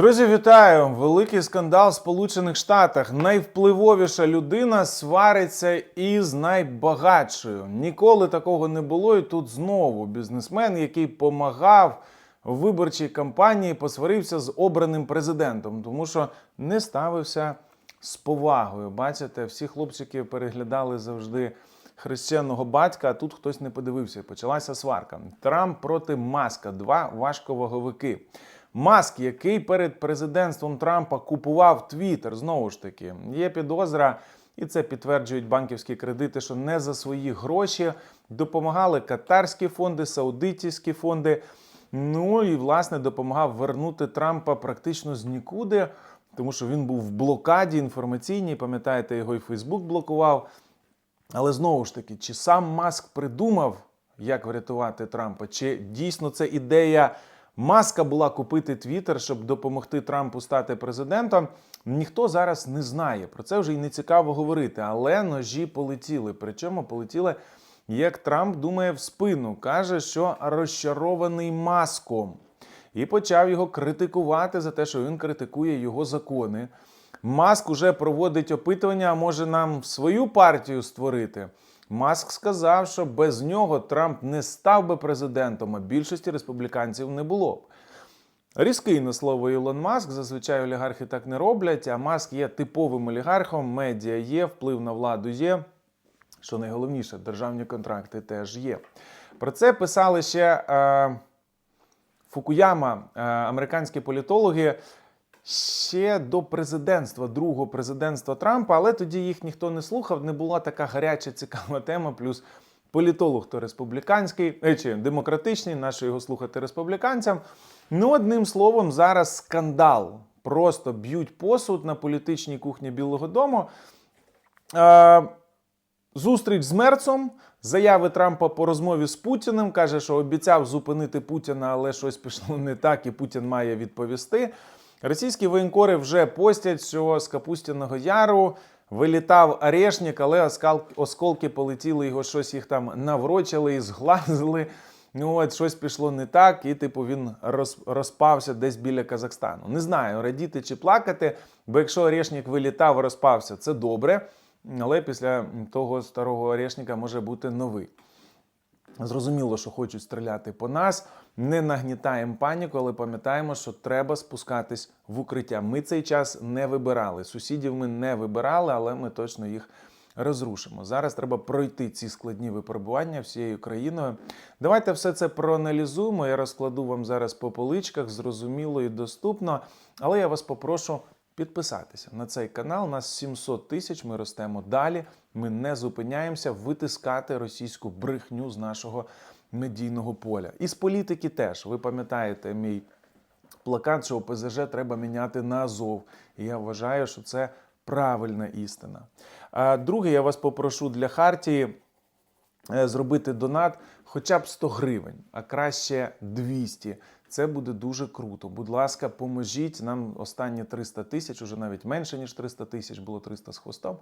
Друзі, вітаю! Великий скандал в Сполучених Штатах. Найвпливовіша людина свариться із найбагатшою. Ніколи такого не було. І тут знову бізнесмен, який помагав в виборчій кампанії, посварився з обраним президентом, тому що не ставився з повагою. Бачите, всі хлопчики переглядали завжди хрещеного батька, а тут хтось не подивився. Почалася сварка. Трамп проти Маска, два важковаговики. Маск, який перед президентством Трампа купував Твіттер, знову ж таки, є підозра, і це підтверджують банківські кредити, що не за свої гроші допомагали катарські фонди, саудитівські фонди. Ну і власне допомагав вернути Трампа практично з нікуди, тому що він був в блокаді інформаційній. Пам'ятаєте, його і Фейсбук блокував. Але знову ж таки, чи сам Маск придумав, як врятувати Трампа, чи дійсно це ідея Маска була купити Твіттер, щоб допомогти Трампу стати президентом? Ніхто зараз не знає. Про це вже й не цікаво говорити. Але ножі полетіли. Причому полетіли, як Трамп думає в спину, каже, що розчарований маском. І почав його критикувати за те, що він критикує його закони. Маск уже проводить опитування, а може нам свою партію створити. Маск сказав, що без нього Трамп не став би президентом, а більшості республіканців не було б. Різкий на слово Ілон Маск. Зазвичай олігархи так не роблять. А Маск є типовим олігархом, медіа є, вплив на владу є. Що найголовніше, державні контракти теж є. Про це писали ще е, Фукуяма, е, американські політологи. Ще до президентства, другого президентства Трампа, але тоді їх ніхто не слухав. Не була така гаряча, цікава тема. Плюс політолог то республіканський, е, чи демократичний, наше його слухати республіканцям. Ну, одним словом, зараз скандал. Просто б'ють посуд на політичній кухні Білого Дому. Е, Зустріч з Мерцом, заяви Трампа по розмові з Путіним. Каже, що обіцяв зупинити Путіна, але щось пішло не так, і Путін має відповісти. Російські воєнкори вже постять, що з Капустяного Яру вилітав Орешник, але осколки полетіли, його щось їх там наврочили і зглазили. Ну от щось пішло не так, і типу він розпався десь біля Казахстану. Не знаю, радіти чи плакати, бо якщо Орешник вилітав, розпався, це добре. Але після того старого Орешника може бути новий. Зрозуміло, що хочуть стріляти по нас. Не нагнітаємо паніку, але пам'ятаємо, що треба спускатись в укриття. Ми цей час не вибирали. Сусідів ми не вибирали, але ми точно їх розрушимо. Зараз треба пройти ці складні випробування всією країною. Давайте все це проаналізуємо. Я розкладу вам зараз по поличках, зрозуміло і доступно. Але я вас попрошу підписатися на цей канал. Нас 700 тисяч. Ми ростемо далі. Ми не зупиняємося витискати російську брехню з нашого медійного поля. І з політики теж. Ви пам'ятаєте мій плакат, що ОПЗЖ треба міняти на Азов. І я вважаю, що це правильна істина. А друге, я вас попрошу для Хартії е, зробити донат хоча б 100 гривень, а краще 200. Це буде дуже круто. Будь ласка, поможіть нам останні 300 тисяч, уже навіть менше ніж 300 тисяч, було 300 з хвостом.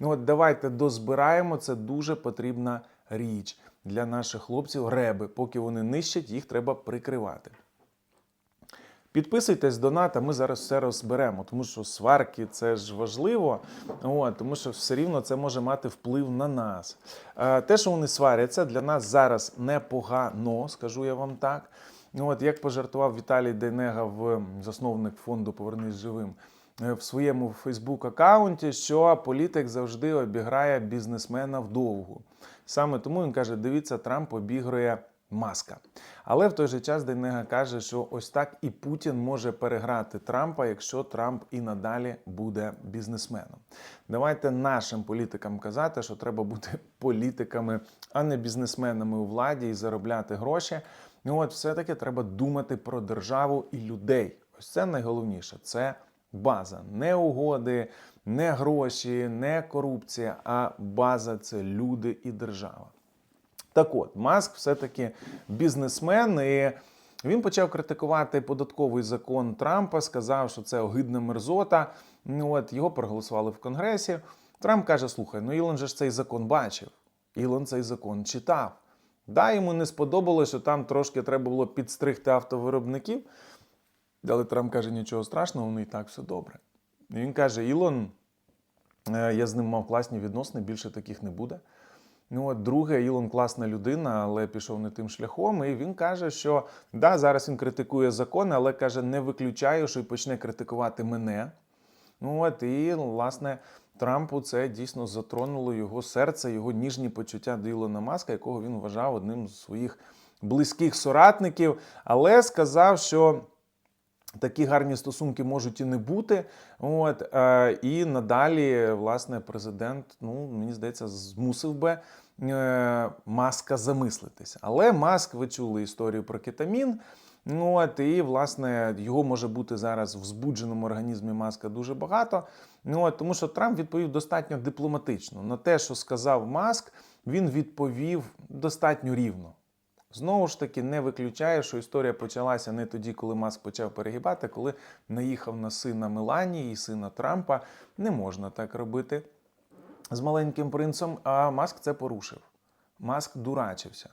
Ну от давайте дозбираємо. Це дуже потрібна річ для наших хлопців. Реби, поки вони нищать, їх треба прикривати. Підписуйтесь донат, а ми зараз все розберемо, тому що сварки це ж важливо, от, тому що все рівно це може мати вплив на нас. Е, Те, що вони сваряться, для нас зараз непогано, скажу я вам так. От як пожартував Віталій Дейнега, в засновник фонду Повернись живим в своєму Фейсбук аккаунті, що політик завжди обіграє бізнесмена вдовгу. Саме тому він каже: дивіться, Трамп обігрує маска. Але в той же час Дейнега каже, що ось так і Путін може переграти Трампа, якщо Трамп і надалі буде бізнесменом. Давайте нашим політикам казати, що треба бути політиками, а не бізнесменами у владі і заробляти гроші. Ну от все-таки треба думати про державу і людей. Ось це найголовніше. Це база. Не угоди, не гроші, не корупція, а база це люди і держава. Так от, Маск все-таки бізнесмен, і він почав критикувати податковий закон Трампа, сказав, що це огидна мерзота. От, його проголосували в Конгресі. Трамп каже: слухай, ну Ілон же ж цей закон бачив. Ілон цей закон читав. Да, йому не сподобалося, що там трошки треба було підстригти автовиробників. Але Трамп каже, нічого страшного, воно і так все добре. І він каже: Ілон, е, я з ним мав класні відносини, більше таких не буде. Ну, от, друге, Ілон класна людина, але пішов не тим шляхом. І він каже, що да, зараз він критикує закони, але каже, не виключаю, що й почне критикувати мене. Ну от і власне Трампу це дійсно затронуло його серце, його ніжні почуття до Ілона Маска, якого він вважав одним з своїх близьких соратників, але сказав, що. Такі гарні стосунки можуть і не бути. От, е, і надалі, власне, президент, ну, мені здається, змусив би е, Маска замислитися. Але Маск, ви чули історію про кетамін. Ну, от, і, власне, його може бути зараз в збудженому організмі маска дуже багато. Ну, от, тому що Трамп відповів достатньо дипломатично. На те, що сказав Маск, він відповів достатньо рівно. Знову ж таки, не виключає, що історія почалася не тоді, коли Маск почав перегибати, коли наїхав на сина Меланії і сина Трампа. Не можна так робити з маленьким принцем, а Маск це порушив. Маск дурачився.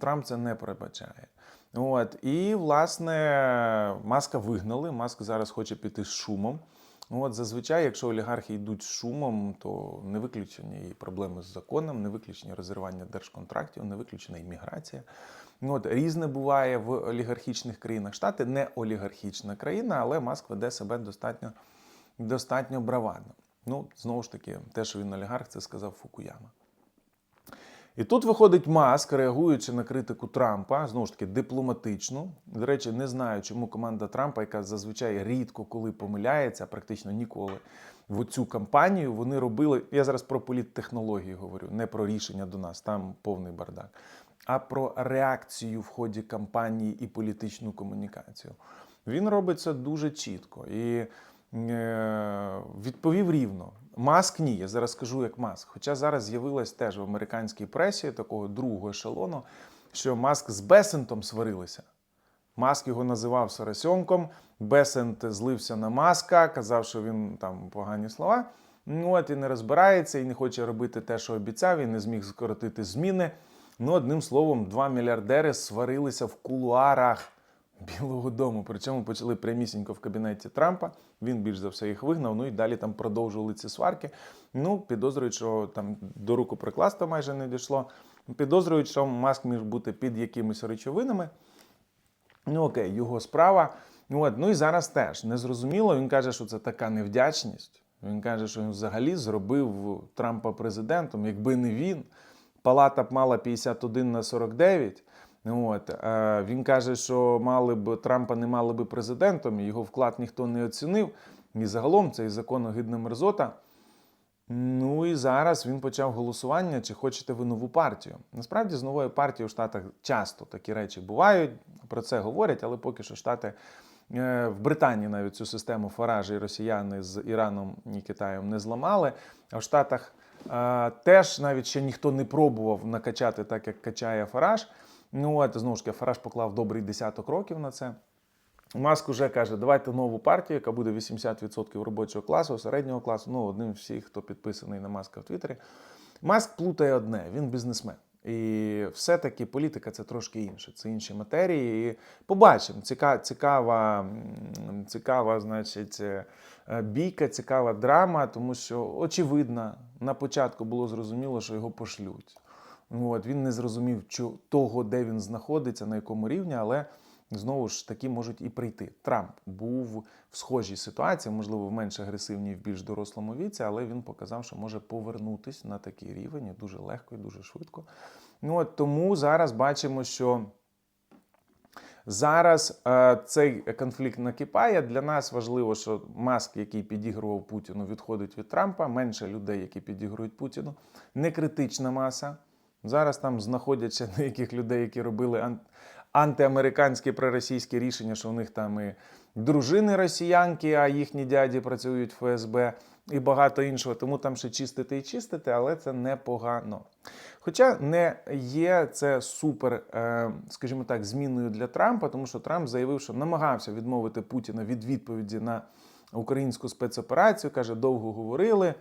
Трамп це не пробачає. От. І, власне, маска вигнали. Маск зараз хоче піти з шумом. От, зазвичай, якщо олігархи йдуть з шумом, то не виключені і проблеми з законом, не виключені розірвання держконтрактів, не виключена імміграція. Ну От, різне буває в олігархічних країнах. Штати не олігархічна країна, але Маск веде себе достатньо, достатньо бравадно. Ну, знову ж таки, те, що він олігарх, це сказав Фукуяма. І тут виходить Маск, реагуючи на критику Трампа, знову ж таки, дипломатично. До речі, не знаю, чому команда Трампа, яка зазвичай рідко коли помиляється, практично ніколи в цю кампанію вони робили. Я зараз про політтехнології говорю, не про рішення до нас, там повний бардак, а про реакцію в ході кампанії і політичну комунікацію. Він робить це дуже чітко і е, відповів рівно. Маск ні, я зараз скажу як маск. Хоча зараз з'явилось теж в американській пресі такого другого ешелону, що Маск з Бесентом сварилися. Маск його називав Соросьонком, Бесент злився на маска, казав, що він там погані слова. Ну от і не розбирається, і не хоче робити те, що обіцяв, і не зміг скоротити зміни. Ну, одним словом, два мільярдери сварилися в кулуарах Білого Дому. Причому почали прямісінько в кабінеті Трампа. Він більш за все їх вигнав. Ну і далі там продовжували ці сварки. Ну, підозрюють, що там до руку прикласти майже не дійшло. Підозрюють, що маск міг бути під якимись речовинами. Ну окей, його справа. От, ну і зараз теж незрозуміло. Він каже, що це така невдячність. Він каже, що він взагалі зробив Трампа президентом. Якби не він, палата б мала 51 на 49. От, е, він каже, що мали б Трампа не мали би президентом, його вклад ніхто не оцінив. І загалом цей закон огидна мерзота. Ну і зараз він почав голосування, чи хочете ви нову партію. Насправді з новою партією в Штатах часто такі речі бувають, про це говорять, але поки що Штати е, в Британії навіть цю систему Фаражі росіяни з Іраном і Китаєм не зламали. А в Штатах е, теж навіть ще ніхто не пробував накачати так, як качає Фараж. Ну, от, знову ж таки, Фараж поклав добрий десяток років на це. Маск уже каже, давайте нову партію, яка буде 80% робочого класу, середнього класу. Ну, одним всіх, хто підписаний на Маска в Твіттері. Маск плутає одне, він бізнесмен. І все-таки політика це трошки інше, це інші матерії. І побачимо, цікава, цікава, цікава, значить, е, бійка, цікава драма, тому що очевидно, на початку було зрозуміло, що його пошлють. От, він не зрозумів того, де він знаходиться, на якому рівні, але знову ж таки можуть і прийти. Трамп був в схожій ситуації, можливо, в менш агресивній, в більш дорослому віці, але він показав, що може повернутись на такий рівень дуже легко і дуже швидко. Ну, от, тому зараз бачимо, що. Зараз е, цей конфлікт накипає. Для нас важливо, що Маск, який підігрував Путіну, відходить від Трампа. Менше людей, які підігрують Путіну. Не критична маса. Зараз там знаходяться деяких людей, які робили ан- антиамериканські проросійські рішення, що у них там і дружини росіянки, а їхні дяді працюють в ФСБ і багато іншого. Тому там ще чистити і чистити, але це непогано. Хоча не є це супер, е, скажімо так, зміною для Трампа, тому що Трамп заявив, що намагався відмовити Путіна від відповіді на українську спецоперацію. каже, довго говорили.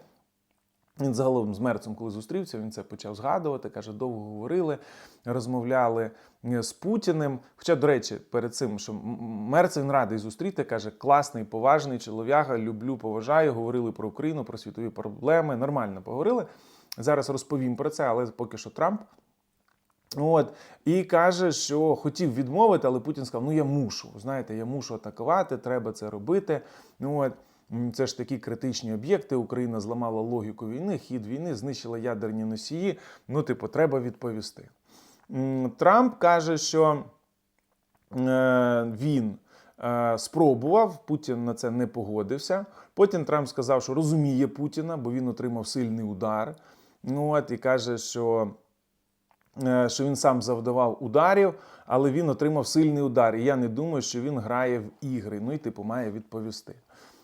Він загалом з Мерцем, коли зустрівся, він це почав згадувати. Каже, довго говорили, розмовляли е, з Путіним. Хоча, до речі, перед цим, що Мерц він радий зустріти, каже, класний, поважний чолов'яга, люблю, поважаю. Говорили про Україну, про світові проблеми. Нормально поговорили. Зараз розповім про це, але поки що Трамп. От і каже, що хотів відмовити, але Путін сказав: ну я мушу. Знаєте, я мушу атакувати, треба це робити. От це ж такі критичні об'єкти. Україна зламала логіку війни, хід війни, знищила ядерні носії. Ну, типу, треба відповісти. Трамп каже, що е, він е, спробував, Путін на це не погодився. Потім Трамп сказав, що розуміє Путіна, бо він отримав сильний удар. Ну от і каже, що е, що він сам завдавав ударів, але він отримав сильний удар. І я не думаю, що він грає в ігри. Ну і типу має відповісти.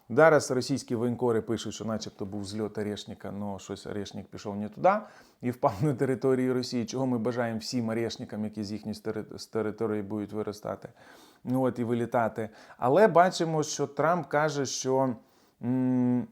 Зараз російські воєнкори пишуть, що начебто був зльот Орешника, але щось Орешник пішов не туди і впав на території Росії, чого ми бажаємо всім Орешникам, які з їхньої території будуть виростати ну, от, і вилітати. Але бачимо, що Трамп каже, що м,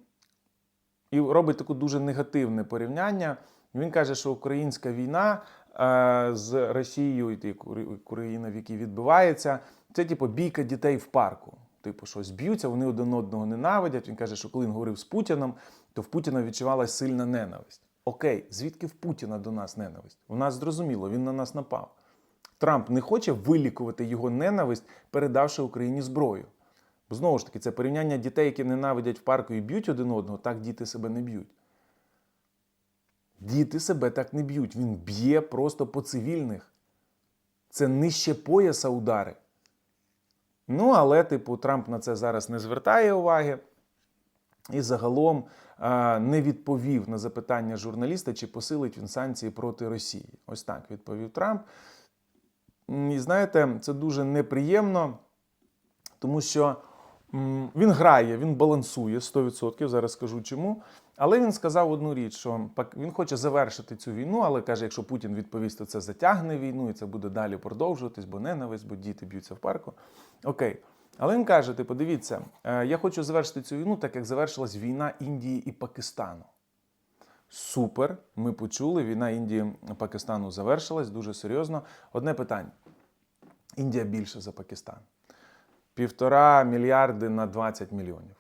і робить таке дуже негативне порівняння. Він каже, що українська війна е, з Росією, і Україна, в якій відбувається, це типу бійка дітей в парку. Типу, що зб'ються, вони один одного ненавидять. Він каже, що коли він говорив з Путіном, то в Путіна відчувалася сильна ненависть. Окей, звідки в Путіна до нас ненависть? У нас зрозуміло, він на нас напав. Трамп не хоче вилікувати його ненависть, передавши Україні зброю. Бо знову ж таки, це порівняння дітей, які ненавидять в парку і б'ють один одного, так діти себе не б'ють. Діти себе так не б'ють. Він б'є просто по цивільних. Це нижче пояса удари. Ну, але, типу, Трамп на це зараз не звертає уваги. І загалом а, не відповів на запитання журналіста, чи посилить він санкції проти Росії. Ось так відповів Трамп. І знаєте, це дуже неприємно, тому що він грає, він балансує 100%, зараз скажу чому. Але він сказав одну річ, що він хоче завершити цю війну, але каже, якщо Путін відповість, то це затягне війну і це буде далі продовжуватись, бо ненависть, бо діти б'ються в парку. Окей. Але він каже: типу, дивіться, е, я хочу завершити цю війну, так як завершилась війна Індії і Пакистану. Супер, ми почули. Війна Індії і Пакистану завершилась дуже серйозно. Одне питання: Індія більше за Пакистан. Півтора мільярди на 20 мільйонів.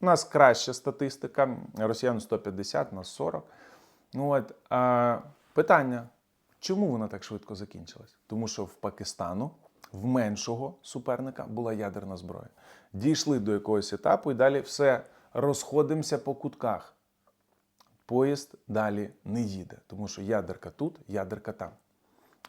У нас краща статистика, росіян 150, нас 40. Ну от, а, питання: чому вона так швидко закінчилась? Тому що в Пакистану в меншого суперника була ядерна зброя. Дійшли до якогось етапу і далі все розходимося по кутках. Поїзд далі не їде, тому що ядерка тут, ядерка там.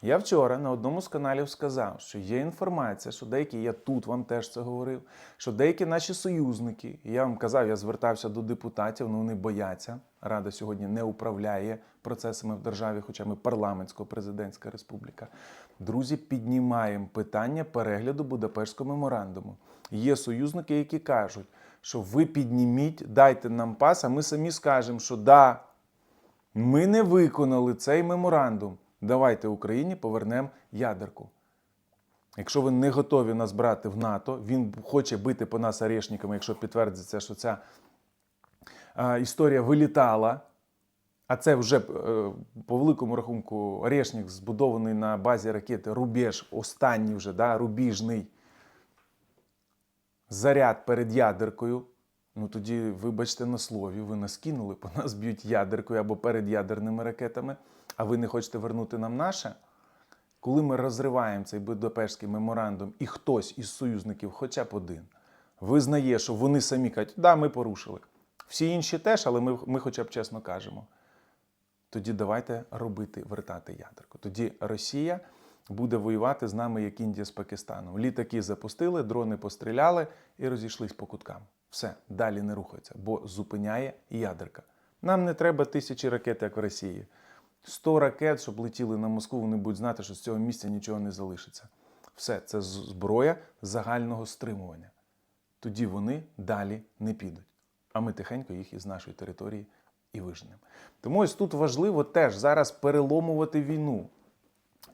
Я вчора на одному з каналів сказав, що є інформація, що деякі, я тут вам теж це говорив, що деякі наші союзники, я вам казав, я звертався до депутатів, але вони бояться. Рада сьогодні не управляє процесами в державі, хоча ми парламентсько-президентська республіка. Друзі, піднімаємо питання перегляду Будапештського меморандуму. Є союзники, які кажуть, що ви підніміть, дайте нам пас, а ми самі скажемо, що да, ми не виконали цей меморандум. Давайте Україні повернемо ядерку. Якщо ви не готові нас брати в НАТО, він хоче бити по нас орешниками, якщо підтвердиться, що ця е, історія вилітала. А це вже е, по великому рахунку орешник збудований на базі ракети Рубеж, останній вже, да, рубіжний заряд перед ядеркою. Ну тоді, вибачте на слові, ви нас кинули, по нас б'ють ядеркою або перед ядерними ракетами, а ви не хочете вернути нам наше. Коли ми розриваємо цей Будапештський меморандум, і хтось із союзників, хоча б один, визнає, що вони самі кажуть, да, ми порушили. Всі інші теж, але ми, ми хоча б чесно кажемо. Тоді давайте робити, вертати ядерку. Тоді Росія буде воювати з нами, як Індія з Пакистаном. Літаки запустили, дрони постріляли і розійшлись по куткам. Все, далі не рухаються, бо зупиняє ядерка. Нам не треба тисячі ракет, як в Росії. 100 ракет, щоб летіли на Москву, вони будуть знати, що з цього місця нічого не залишиться. Все, це зброя загального стримування. Тоді вони далі не підуть. А ми тихенько їх із нашої території і виженемо. Тому ось тут важливо теж зараз переломувати війну.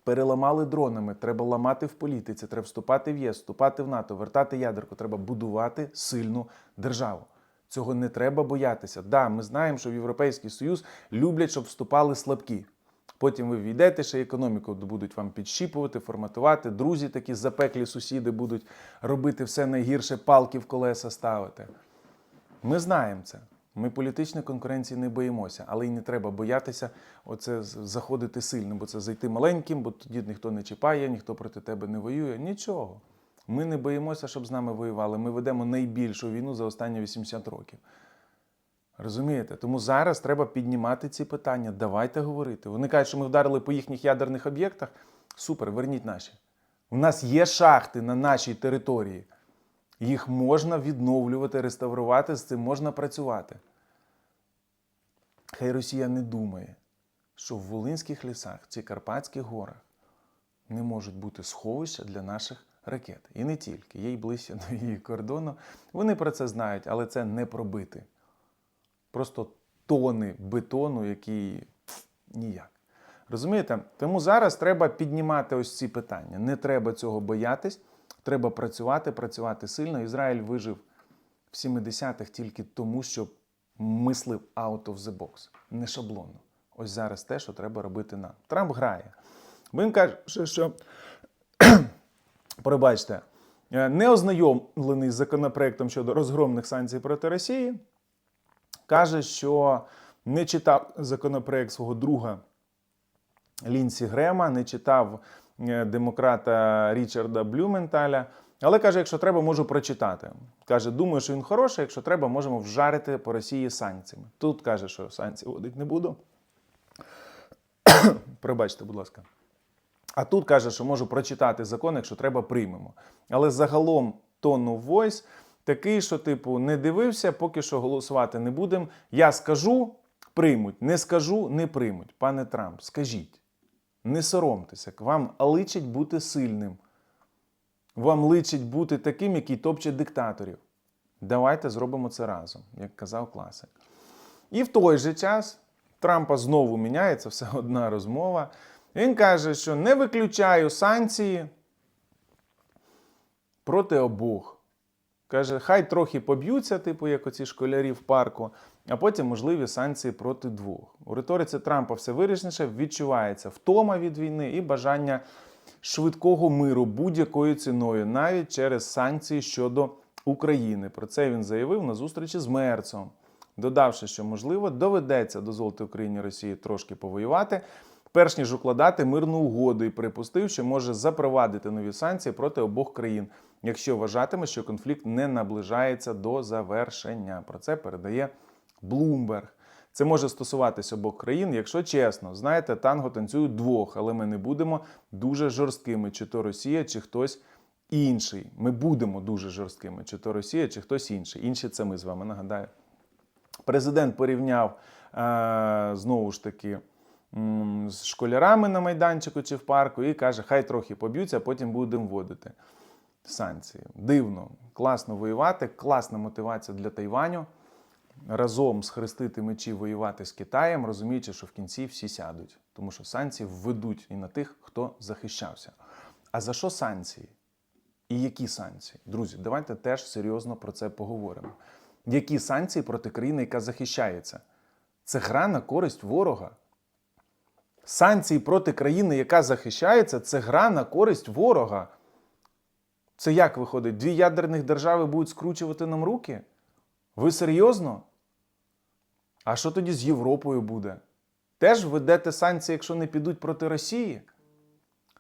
Переламали дронами, треба ламати в політиці, треба вступати в ЄС, вступати в НАТО, вертати ядерку, треба будувати сильну державу. Цього не треба боятися. Да, ми знаємо, що в Європейський Союз люблять, щоб вступали слабкі. Потім ви війдете, ще економіку будуть вам підщіпувати, форматувати. Друзі, такі запеклі сусіди будуть робити все найгірше, палки в колеса ставити. Ми знаємо це. Ми політичної конкуренції не боїмося, але й не треба боятися оце заходити сильно, бо це зайти маленьким, бо тоді ніхто не чіпає, ніхто проти тебе не воює. Нічого. Ми не боїмося, щоб з нами воювали. Ми ведемо найбільшу війну за останні 80 років. Розумієте? Тому зараз треба піднімати ці питання. Давайте говорити. Вони кажуть, що ми вдарили по їхніх ядерних об'єктах. Супер, верніть наші. У нас є шахти на нашій території. Їх можна відновлювати, реставрувати, з цим можна працювати. Хай Росія не думає, що в Волинських лісах, в ці Карпатських горах не можуть бути сховища для наших ракет. І не тільки, є й ближче до її кордону. Вони про це знають, але це не пробити. Просто тони бетону, які ніяк. Розумієте? Тому зараз треба піднімати ось ці питання. Не треба цього боятись. Треба працювати, працювати сильно. Ізраїль вижив в 70-х тільки тому, що мислив out of the box, не шаблонно. Ось зараз те, що треба робити нам. Трамп грає. Він каже, що пробачте, е, не ознайомлений з законопроектом щодо розгромних санкцій проти Росії, каже, що не читав законопроект свого друга Лінсі Грема, не читав е, демократа Річарда Блюменталя. Але каже, якщо треба, можу прочитати. Каже, думаю, що він хороший, якщо треба, можемо вжарити по Росії санкціями. Тут каже, що санкції вводити не буду. Пробачте, будь ласка. А тут каже, що можу прочитати закон, якщо треба, приймемо. Але загалом тон of voice такий, що, типу, не дивився, поки що голосувати не будемо. Я скажу, приймуть. Не скажу, не приймуть. Пане Трамп, скажіть, не соромтеся, вам личить бути сильним. Вам личить бути таким, який топче диктаторів. Давайте зробимо це разом, як казав класик. І в той же час Трампа знову міняється все одна розмова. Він каже, що не виключаю санкції проти обох. Каже, хай трохи поб'ються, типу, як оці школярі в парку, а потім можливі санкції проти двох. У риториці Трампа все вирішніше відчувається втома від війни і бажання швидкого миру будь-якою ціною, навіть через санкції щодо України. Про це він заявив на зустрічі з Мерцом, додавши, що можливо доведеться дозволити Україні Росії трошки повоювати, перш ніж укладати мирну угоду, і припустив, що може запровадити нові санкції проти обох країн, якщо вважатиме, що конфлікт не наближається до завершення. Про це передає Блумберг. Це може стосуватись обох країн, якщо чесно, знаєте, танго танцюють двох, але ми не будемо дуже жорсткими, чи то Росія, чи хтось інший. Ми будемо дуже жорсткими, чи то Росія, чи хтось інший. Інші це ми з вами нагадаю. Президент порівняв е, знову ж таки з школярами на майданчику чи в парку і каже, хай трохи поб'ються, а потім будемо вводити санкції. Дивно, класно воювати, класна мотивація для Тайваню. Разом схрестити мечі воювати з Китаєм, розуміючи, що в кінці всі сядуть, тому що санкції введуть і на тих, хто захищався. А за що санкції? І які санкції? Друзі, давайте теж серйозно про це поговоримо. Які санкції проти країни, яка захищається? Це гра на користь ворога. Санкції проти країни, яка захищається, це гра на користь ворога. Це як виходить? Дві ядерних держави будуть скручувати нам руки? Ви серйозно? А що тоді з Європою буде? Теж введете санкції, якщо не підуть проти Росії?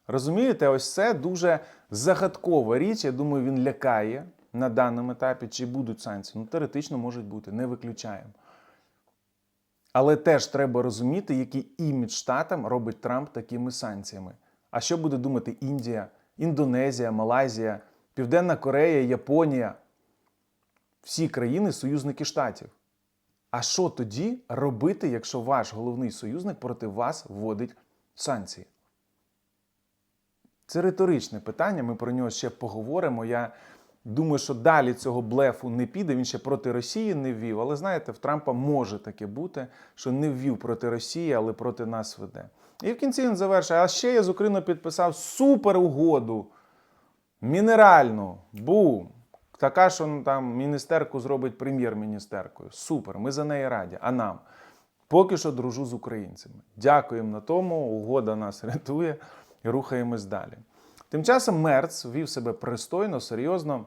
Розумієте, ось це дуже загадкова річ. Я думаю, він лякає на даному етапі, чи будуть санкції. Ну, теоретично можуть бути, не виключаємо. Але теж треба розуміти, який імідж штатам робить Трамп такими санкціями. А що буде думати Індія, Індонезія, Малайзія, Південна Корея, Японія? Всі країни союзники штатів. А що тоді робити, якщо ваш головний союзник проти вас вводить санкції? Це риторичне питання, ми про нього ще поговоримо. Я думаю, що далі цього блефу не піде. Він ще проти Росії не ввів. Але знаєте, в Трампа може таке бути, що не ввів проти Росії, але проти нас веде. І в кінці він завершує. А ще я з Україною підписав супер угоду. Мінеральну. Бум! Така, що там міністерку зробить прем'єр-міністеркою. Супер, ми за неї раді. А нам? Поки що дружу з українцями. Дякуємо на тому. Угода нас рятує і рухаємось далі. Тим часом Мерц вів себе пристойно, серйозно.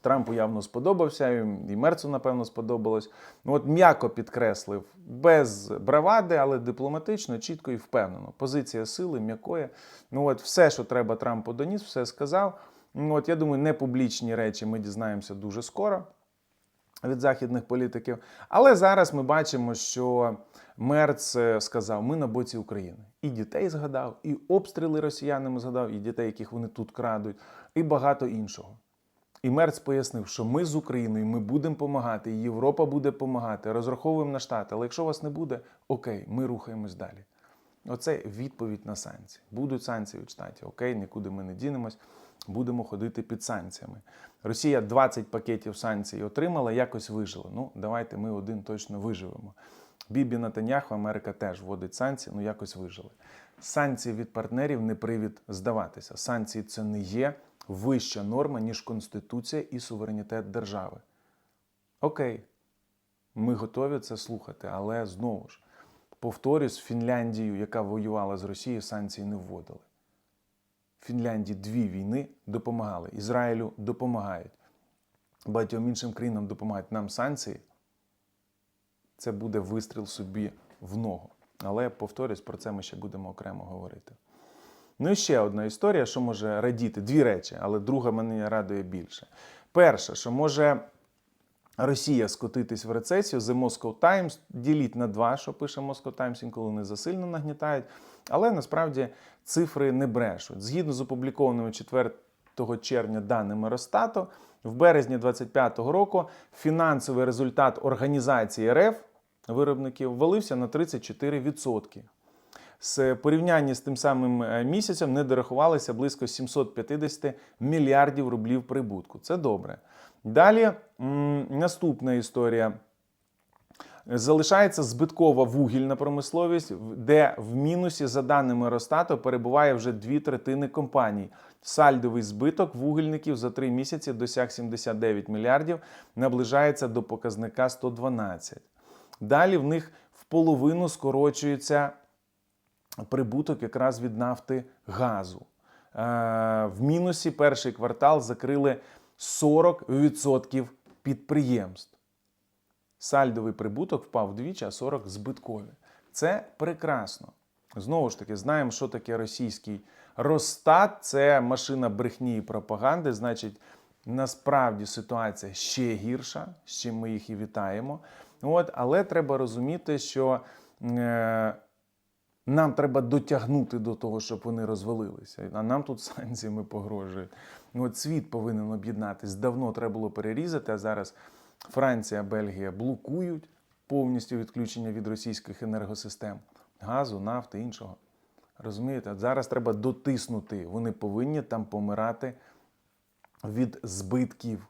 Трампу явно сподобався, і Мерцу, напевно, сподобалось. Ну, от м'яко підкреслив, без бравади, але дипломатично, чітко і впевнено. Позиція сили, м'якої. Ну, от все, що треба, Трампу доніс, все сказав. Ну, от я думаю, не публічні речі ми дізнаємося дуже скоро від західних політиків. Але зараз ми бачимо, що Мерц е, сказав: ми на боці України. І дітей згадав, і обстріли росіянами згадав, і дітей, яких вони тут крадуть, і багато іншого. І Мерц пояснив, що ми з Україною, ми будемо допомагати, Європа буде допомагати, розраховуємо на Штати. Але якщо вас не буде, окей, ми рухаємось далі. Оце відповідь на санкції. Будуть санкції від штатів. Окей, нікуди ми не дінемось, будемо ходити під санкціями. Росія 20 пакетів санкцій отримала, якось вижила. Ну, давайте ми один точно виживемо. Бібі Натаняху, Америка теж вводить санкції, ну якось вижили. Санкції від партнерів не привід здаватися. Санкції це не є вища норма, ніж Конституція і суверенітет держави. Окей, ми готові це слухати, але знову ж повторюсь, Фінляндію, яка воювала з Росією, санкції не вводили. Фінляндії дві війни допомагали. Ізраїлю допомагають. Багатьом іншим країнам допомагають нам санкції. Це буде вистріл собі в ногу. Але повторюсь, про це ми ще будемо окремо говорити. Ну і ще одна історія, що може радіти. Дві речі, але друга мене радує більше. Перше, що може Росія скотитись в рецесію, The Moscow Times діліть на два, що пише Moscow Times, інколи не засильно нагнітають. Але насправді цифри не брешуть. Згідно з опублікованими 4 червня даними Росстату, в березні 2025 року фінансовий результат організації РФ виробників валився на 34%. З порівнянні з тим самим е, місяцем не дорахувалися близько 750 мільярдів рублів прибутку. Це добре. Далі наступна історія. Залишається збиткова вугільна промисловість, де в мінусі, за даними Росстату, перебуває вже дві третини компаній. Сальдовий збиток вугільників за три місяці досяг 79 мільярдів, наближається до показника 112. Далі в них в половину скорочується прибуток якраз від нафти газу. Е, В мінусі перший квартал закрили 40% підприємств. Сальдовий прибуток впав вдвічі, а 40 збиткові. Це прекрасно. Знову ж таки, знаємо, що таке російський Росстат. Це машина брехні і пропаганди. Значить, насправді ситуація ще гірша, з чим ми їх і вітаємо. От, але треба розуміти, що е, нам треба дотягнути до того, щоб вони розвалилися. А нам тут санкціями погрожують. Ну, От світ повинен об'єднатись. Давно треба було перерізати, а зараз Франція, Бельгія блокують повністю відключення від російських енергосистем газу, нафти, іншого. Розумієте, зараз треба дотиснути. Вони повинні там помирати від збитків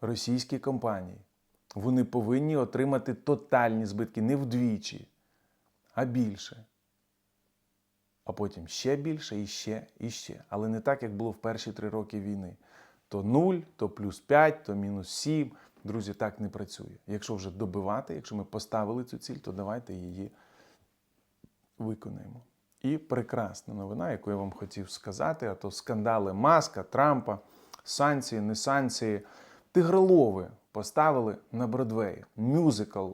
російські компанії. Вони повинні отримати тотальні збитки не вдвічі, а більше. А потім ще більше, і ще, і ще. Але не так, як було в перші три роки війни. То 0, то плюс 5, то мінус 7. Друзі, так не працює. Якщо вже добивати, якщо ми поставили цю ціль, то давайте її виконаємо. І прекрасна новина, яку я вам хотів сказати, а то скандали Маска, Трампа, санкції, не санкції. Тигролови поставили на Бродвеї. Мюзикл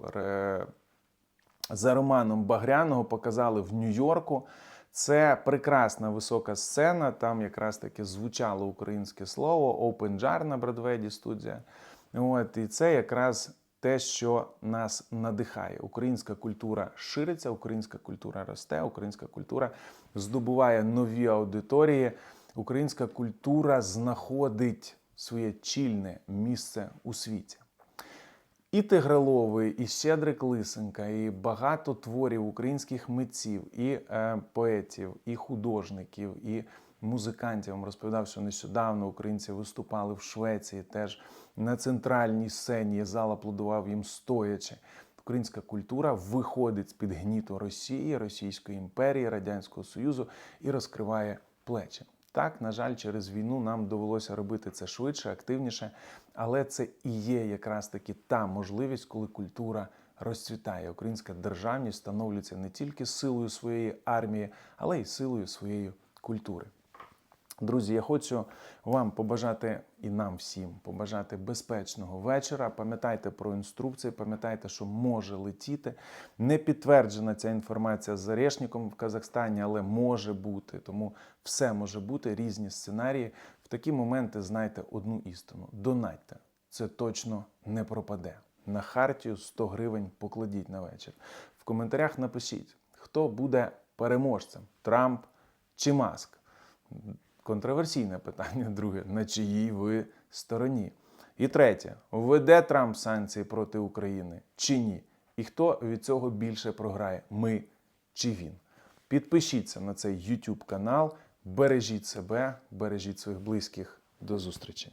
за романом Багряного показали в Нью-Йорку. Це прекрасна висока сцена. Там якраз таки звучало українське слово Open Jar на Бродведі студія. От, і це якраз те, що нас надихає. Українська культура шириться, українська культура росте, українська культура здобуває нові аудиторії. Українська культура знаходить своє чільне місце у світі. І Тиграловий, і Щедрик Лисенка, і багато творів українських митців, і е, поетів, і художників, і музикантів. Я розповідав, що нещодавно українці виступали в Швеції, теж на центральній сцені. Зал аплодував їм стоячи. Українська культура виходить з-під гніту Росії, Російської імперії, Радянського Союзу і розкриває плечі. Так, на жаль, через війну нам довелося робити це швидше, активніше, але це і є якраз таки та можливість, коли культура розцвітає. Українська державність становлюється не тільки силою своєї армії, але й силою своєї культури. Друзі, я хочу вам побажати і нам всім побажати безпечного вечора. Пам'ятайте про інструкції, пам'ятайте, що може летіти. Не підтверджена ця інформація з Зарешником в Казахстані, але може бути. Тому все може бути, різні сценарії. В такі моменти знайте одну істину: донатьте. Це точно не пропаде. На хартію 100 гривень покладіть на вечір. В коментарях напишіть, хто буде переможцем: Трамп чи Маск. Контроверсійне питання, друге, на чиїй ви стороні. І третє, введе Трамп санкції проти України чи ні? І хто від цього більше програє? Ми чи він? Підпишіться на цей YouTube канал, бережіть себе, бережіть своїх близьких. До зустрічі!